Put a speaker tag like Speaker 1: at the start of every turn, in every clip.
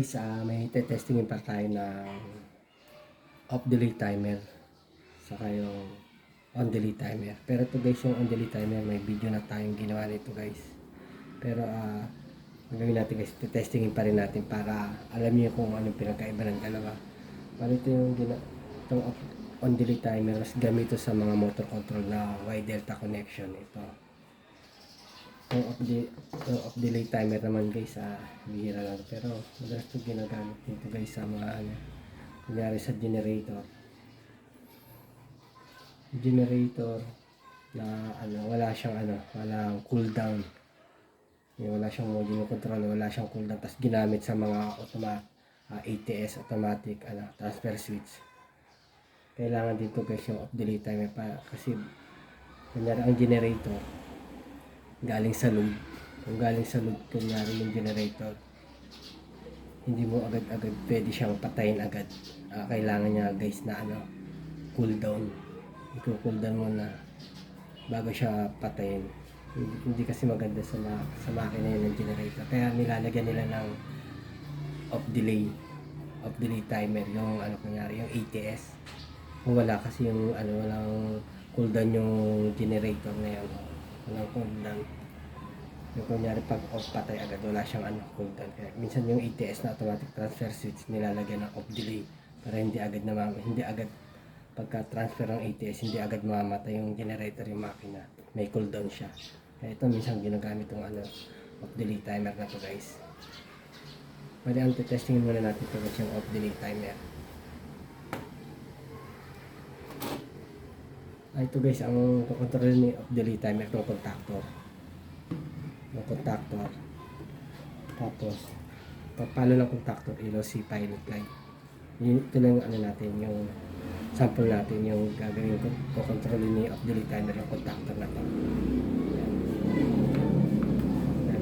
Speaker 1: guys, ah may testingin pa tayo ng off delay timer. Saka yung on delay timer. Pero to guys, yung on delay timer, may video na tayong ginawa nito guys. Pero gawin natin guys, testingin pa rin natin para alam niyo kung anong pinagkaiba ng dalawa. Para ito yung gina itong on delay timer, mas gamito sa mga motor control na Y delta connection ito. Yung off, de, yung off delay timer naman guys, ah, bihira lang. Pero madalas ito ginagamit dito guys sa mga ano, kunyari sa generator. Generator na ano, wala siyang ano, walang cooldown. Yung wala siyang module control, wala siyang cooldown. Tapos ginamit sa mga automa, ah, ATS, automatic ano, transfer switch. Kailangan dito guys yung off delay timer pa kasi kunyari ang generator galing sa load. Kung galing sa load, kunyari yung generator, hindi mo agad-agad pwede siyang patayin agad. Ah, kailangan niya guys na ano, cool down. I-cool down mo na bago siya patayin. Hindi, hindi kasi maganda sa, ma sa makina yun ng generator. Kaya nilalagyan nila ng off delay off delay timer yung ano kunyari yung ATS kung wala kasi yung ano walang cooldown yung generator na yun walang cooldown yung kunyari pag off patay agad wala siyang ano cooldown kaya minsan yung ATS na automatic transfer switch nilalagyan ng off delay para hindi agad na hindi agad pagka transfer ng ATS hindi agad mamamatay yung generator yung makina. May cooldown siya. Kaya ito minsan ginagamit yung ano off delay timer na to guys. Bali, ang testingin muna natin ito yung off delay timer. Ah, ito guys, ang control ni off delay timer itong contactor. Yung contactor. Tapos, papalo ng contactor, ilaw si pilot light. Yun, ito lang ano natin, yung sample natin, yung gagawin ko, control ni off delay timer yung contactor na to. Yan.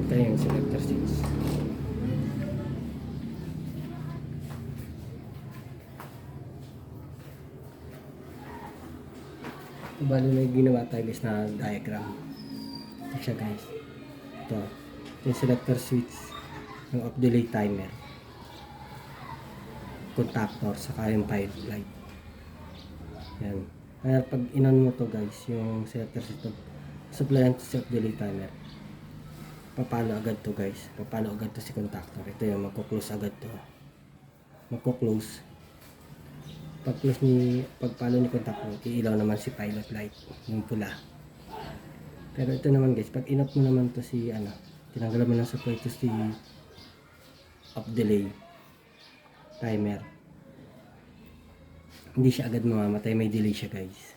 Speaker 1: Ito yung selector switch. Bali may ginawa tayo guys na diagram. Ito siya guys. Ito. Yung selector switch. Yung off delay timer. Contactor. Saka yung pilot light. Yan. Kaya pag inon mo to guys, yung selector switch to, supply to sa off delay timer. Papalo agad to guys. Papalo agad to si contactor. Ito yung magko-close agad to. Magko-close pag-close ni pagpalo ni contact mo, iilaw naman si pilot light, yung pula. Pero ito naman guys, pag inop mo naman to si ano, tinanggalan mo ng supply to si off delay timer. Hindi siya agad mamamatay, may delay siya guys.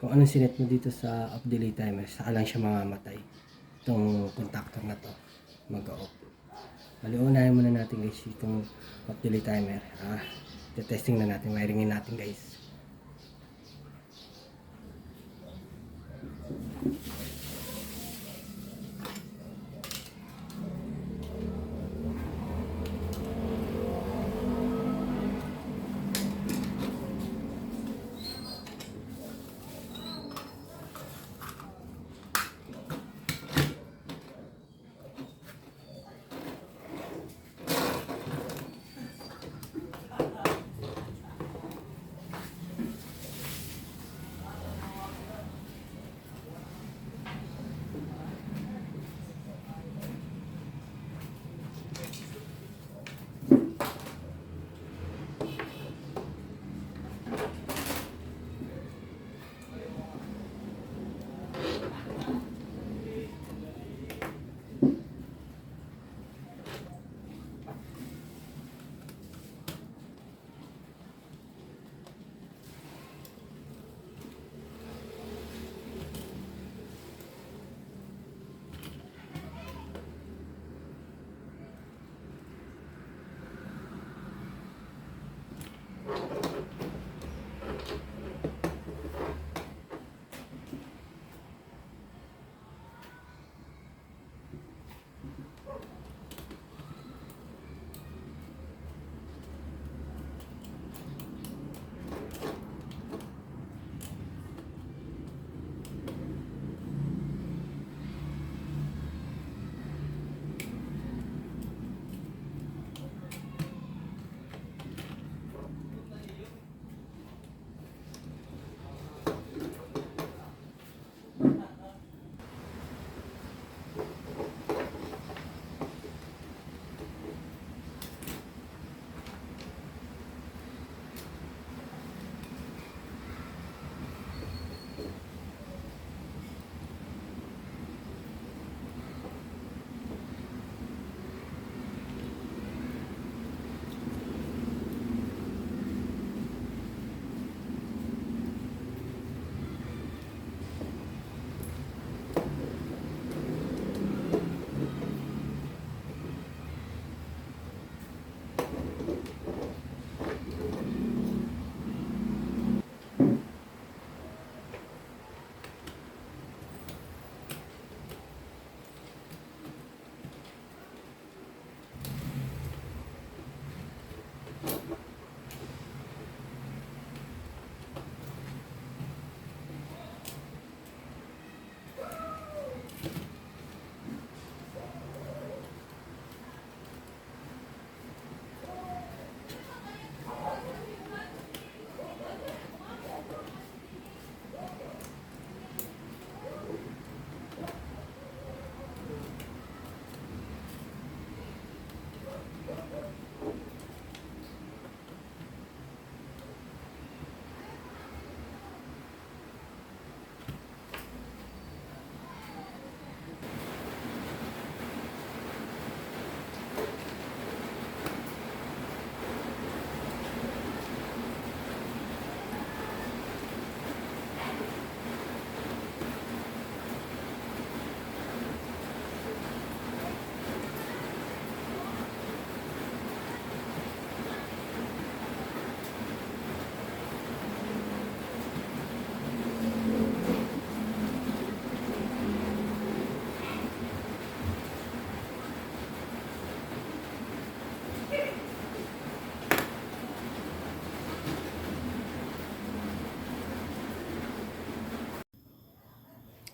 Speaker 1: Kung anong sinet mo dito sa off delay timer, saka lang siya mamamatay. Itong contactor na to, mag-off. Bali, unahin muna natin guys itong off delay timer. Ah, testing na natin, wiringin natin guys. Thank you.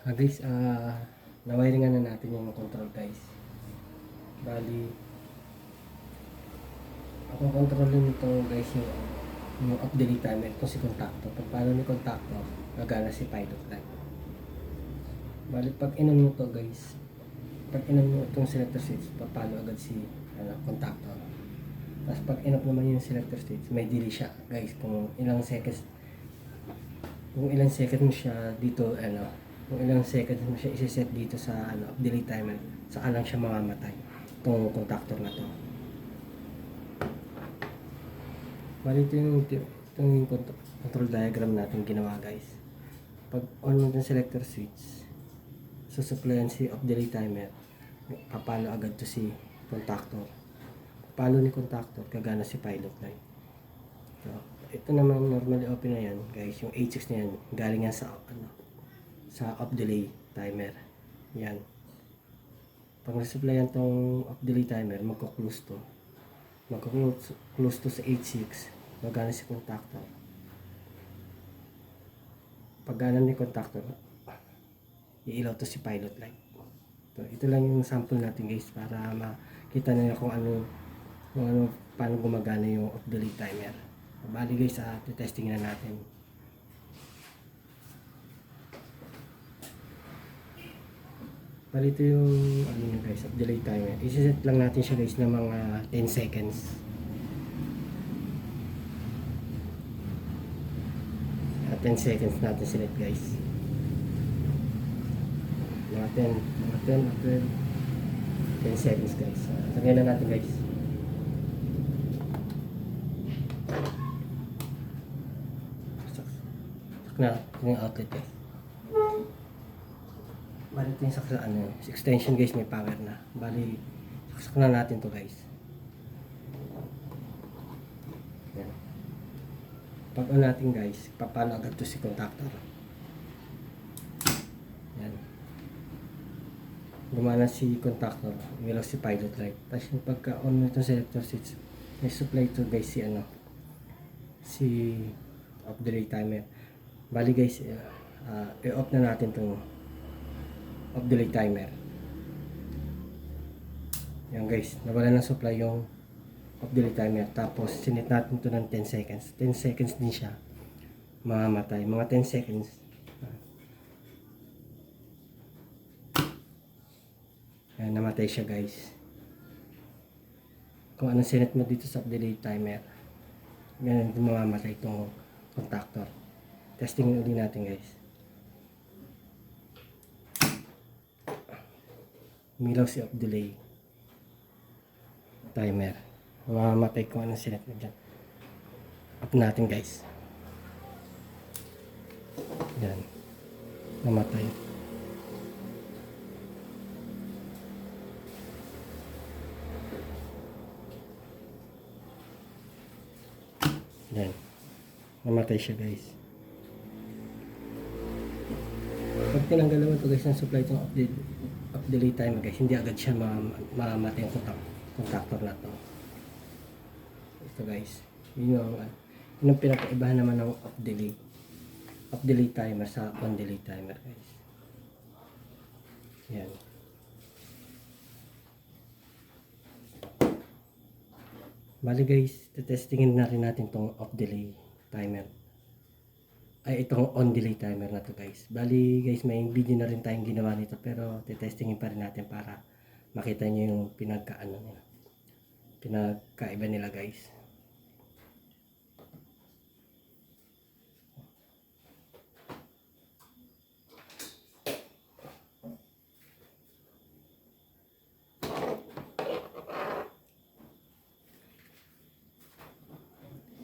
Speaker 1: Ah guys, ah nawiringan na natin yung control guys. Bali, ako kontrolin nito guys yung yung off delete timer kung si contactor. Pag paano ni contactor, gagana si pilot light. Bali, pag inan mo to guys, pag inan mo itong selector switch, papalo agad si ano, contactor. Tapos pag inap naman yung selector switch, may delay siya guys kung ilang seconds kung ilang seconds mo siya dito ano kung ilang seconds mo siya isi-set dito sa ano delay timer saka lang siya mamamatay itong contactor na to. Bali ito yung ito yung cont- control diagram natin ginawa guys. Pag on mo yung selector switch susuplayan si off delay timer papalo agad to si contactor. Papalo ni contactor kagana si pilot light So, ito naman normally open na yan, guys. Yung 86 na yan, galing yan sa ano, sa off delay timer. Yan. Pag nasupplyan tong off delay timer, magko-close to. Magko-close close to sa 86. Magana si contactor. Pag gana ni contactor, iilaw to si pilot light. So, ito lang yung sample natin guys para makita nyo kung ano kung ano paano gumagana yung off delay timer. Bali guys, ah, testing na natin. Bali ito yung ano yun guys, off delay timer. Isiset lang natin siya guys ng mga 10 seconds. Ah, 10 seconds natin sinet guys. Mga 10, mga 10, mga 12, 10 seconds guys. Lagyan na natin guys. Sak na yung outlet guys. Bali ito yung saksa ano, extension guys may power na. Bali, saksak na natin to guys. Yan. Pag on natin guys, papalo agad to si contactor. Yan. Gumana si contactor, umilaw si pilot light. Tapos yung pagka on mo itong selector switch, may supply to guys si ano, si off delay timer. Bali guys, uh, i-off na natin tong off delay timer. Yan guys, nawala ng supply yung off delay timer. Tapos sinit natin to ng 10 seconds. 10 seconds din siya mamamatay. Mga 10 seconds. Yan, namatay siya guys. Kung anong sinit mo dito sa delay timer, ganun mamamatay itong contactor. Testing ulit natin guys. Umilaw si off delay timer. Mamamatay kung anong sinet mo dyan. Up natin guys. Yan. Namatay. Yan. Namatay siya guys. Pag tinanggal naman ito guys ng supply itong update, update time guys, hindi agad siya ma- mamamatay yung contact, contactor na to. Ito guys. Yun yung, uh, yun ang pinakaibahan naman ng off delay. Off delay timer sa on delay timer guys. Yan. Bali guys, testingin na rin natin tong off delay timer. Ay, itong on delay timer na to guys. Bali guys, may video na rin tayong ginawa nito pero testingin pa rin natin para makita nyo yung pinagka ano nila. Pinagkaiba nila guys.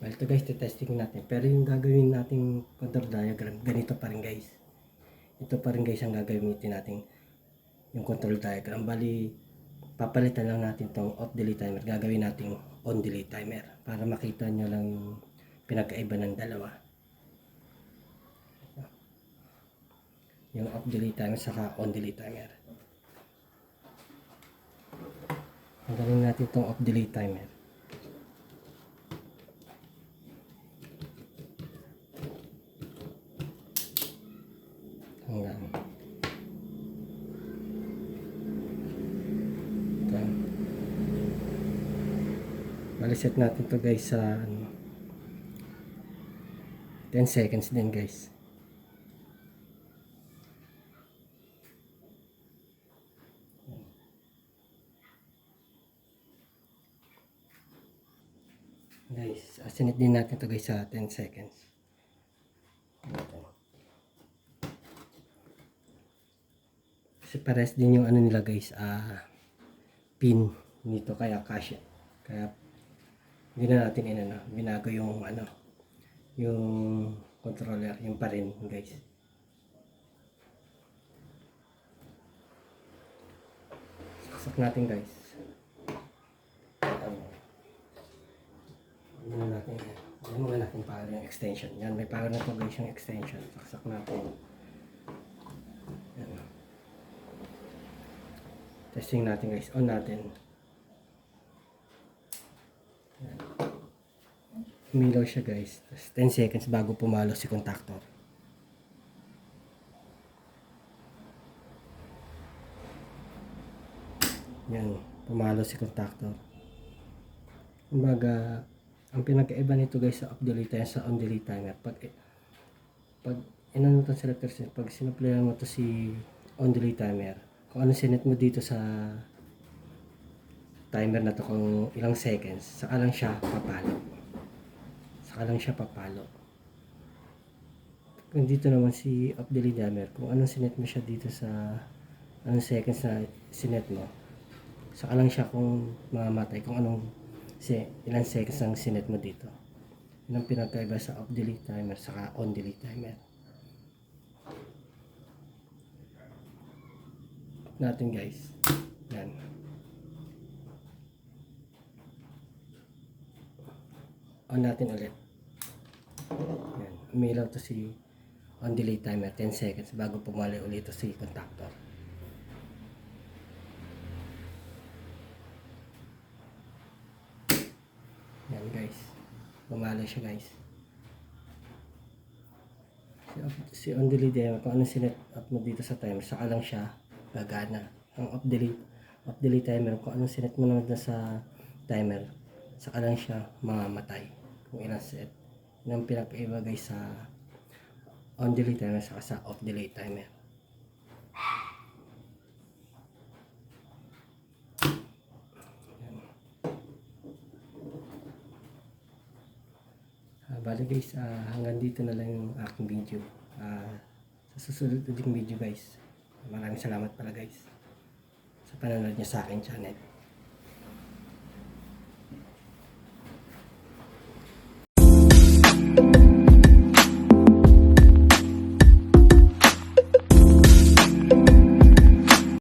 Speaker 1: Well, ito guys, testing natin. Pero yung gagawin nating contour diagram, ganito pa rin guys. Ito pa rin guys ang gagamitin natin yung control diagram. Bali, papalitan lang natin tong off delay timer. Gagawin natin on delay timer para makita nyo lang yung pinagkaiba ng dalawa. Yung off delay timer saka on delay timer. Gagawin natin tong off delay timer. Hanggang. Reset natin to guys sa ano, 10 seconds din guys. Guys, uh, sinit din natin to guys sa 10 seconds. Kasi pares din yung ano nila guys, ah pin nito kaya cash. Kaya hindi na natin inano, binago yung ano, yung controller, yung pa rin guys. Saksak natin guys. Ano, ano muna natin yan. Ano muna natin power yung extension. Yan, may power na to guys yung extension. Saksak natin. Testing natin guys. On natin. Umilaw siya guys. Tapos 10 seconds bago pumalo si contactor. Yan. Pumalo si contactor. Kumbaga, ang pinagkaiba nito guys sa off delay timer sa on delay timer. Pag, pag inano to selector pag sinaplayan mo to si on delay timer, kung ano sinet mo dito sa timer na to kung ilang seconds, saka lang siya papalo. Saka siya papalo. Kung dito naman si delay timer, kung anong sinet mo siya dito sa anong seconds na sinet mo, saka lang siya kung mamamatay, kung anong si ilang seconds ang sinet mo dito. Yun ang pinagkaiba sa off delete timer saka on delete timer. Natin guys. Yan. On natin ulit. Yan. Umilaw to si on delete timer 10 seconds bago pumali ulit to si contactor. Yan guys. Pumalo siya guys. Si, off- si on delete eh, kung ano sinet up mo dito sa timer, saka lang siya gagana. Ang off delete, off delete timer, kung anong sinet mo naman sa timer, saka lang siya mamamatay. Kung ilang set. Ang pinakaiba guys sa on delete timer saka sa off delete timer. Ah, bali guys, ah, hanggang dito na lang yung aking video. Ah, sa susunod ulit video guys. Maraming salamat pala guys sa panonood niyo sa aking channel.